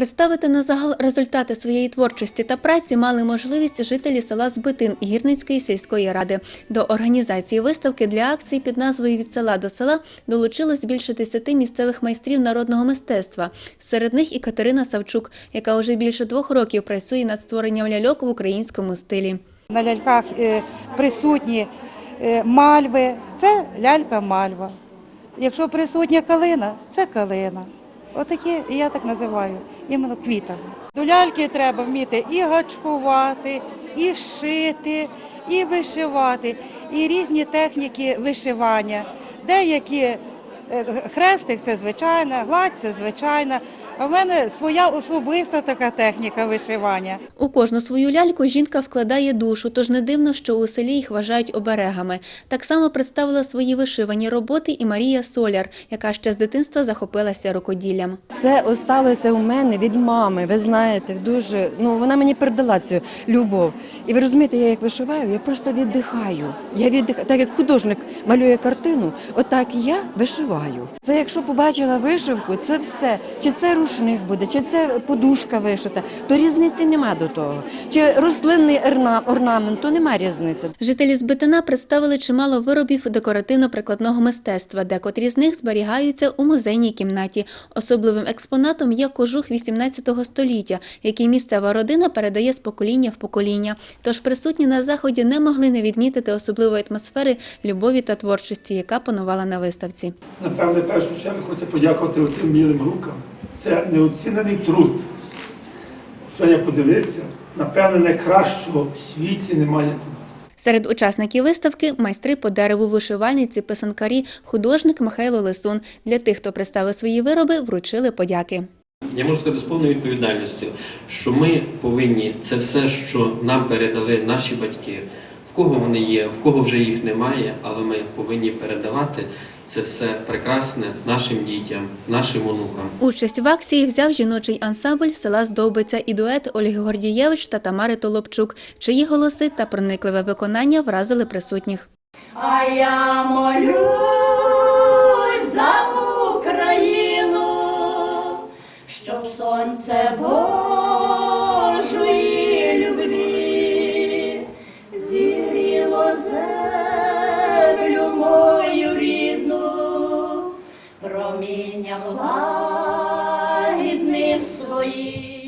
Представити на загал результати своєї творчості та праці мали можливість жителі села Збитин Гірницької сільської ради. До організації виставки для акції під назвою Від села до села долучилось більше десяти місцевих майстрів народного мистецтва. Серед них і Катерина Савчук, яка уже більше двох років працює над створенням ляльок в українському стилі. На ляльках е, присутні е, мальви, це лялька мальва. Якщо присутня калина, це калина. Отакі я так називаю, іменно квітами. До ляльки треба вміти і гачкувати, і шити, і вишивати, і різні техніки вишивання. Деякі хрестик це звичайна, гладь це звичайна. А в мене своя особиста така техніка вишивання. У кожну свою ляльку жінка вкладає душу, тож не дивно, що у селі їх вважають оберегами. Так само представила свої вишивані роботи і Марія Соляр, яка ще з дитинства захопилася рукоділлям. Це осталося у мене від мами. Ви знаєте, дуже ну вона мені передала цю любов. І ви розумієте, я як вишиваю, я просто віддихаю. Я віддихаю, так як художник малює картину, отак я вишиваю. Це якщо побачила вишивку, це все. Чи це рушник буде, чи це подушка вишита, то різниці нема до того. Чи рослинний орна- орнамент, то нема різниці. Жителі Збитина представили чимало виробів декоративно-прикладного мистецтва, декотрі з них зберігаються у музейній кімнаті. Особливим експонатом є кожух 18 століття, який місцева родина передає з покоління в покоління. Тож присутні на заході не могли не відмітити особливої атмосфери любові та творчості, яка панувала на виставці. Напевне, в першу чергу хочу подякувати тим мілим рукам. Це неоцінений труд. Сьогодні подивитися, напевне, найкращого в світі немає як у нас. Серед учасників виставки майстри по дереву, вишивальниці, писанкарі, художник Михайло Лисун. Для тих, хто представив свої вироби, вручили подяки. Я можу сказати з повною відповідальністю, що ми повинні це все, що нам передали наші батьки, в кого вони є, в кого вже їх немає, але ми повинні передавати це все прекрасне нашим дітям, нашим онукам. Участь в акції взяв жіночий ансамбль села Здовбиця і дует Ольги Гордієвич та Тамари Толопчук, чиї голоси та проникливе виконання вразили присутніх. А я молю творінням лагідним своїм.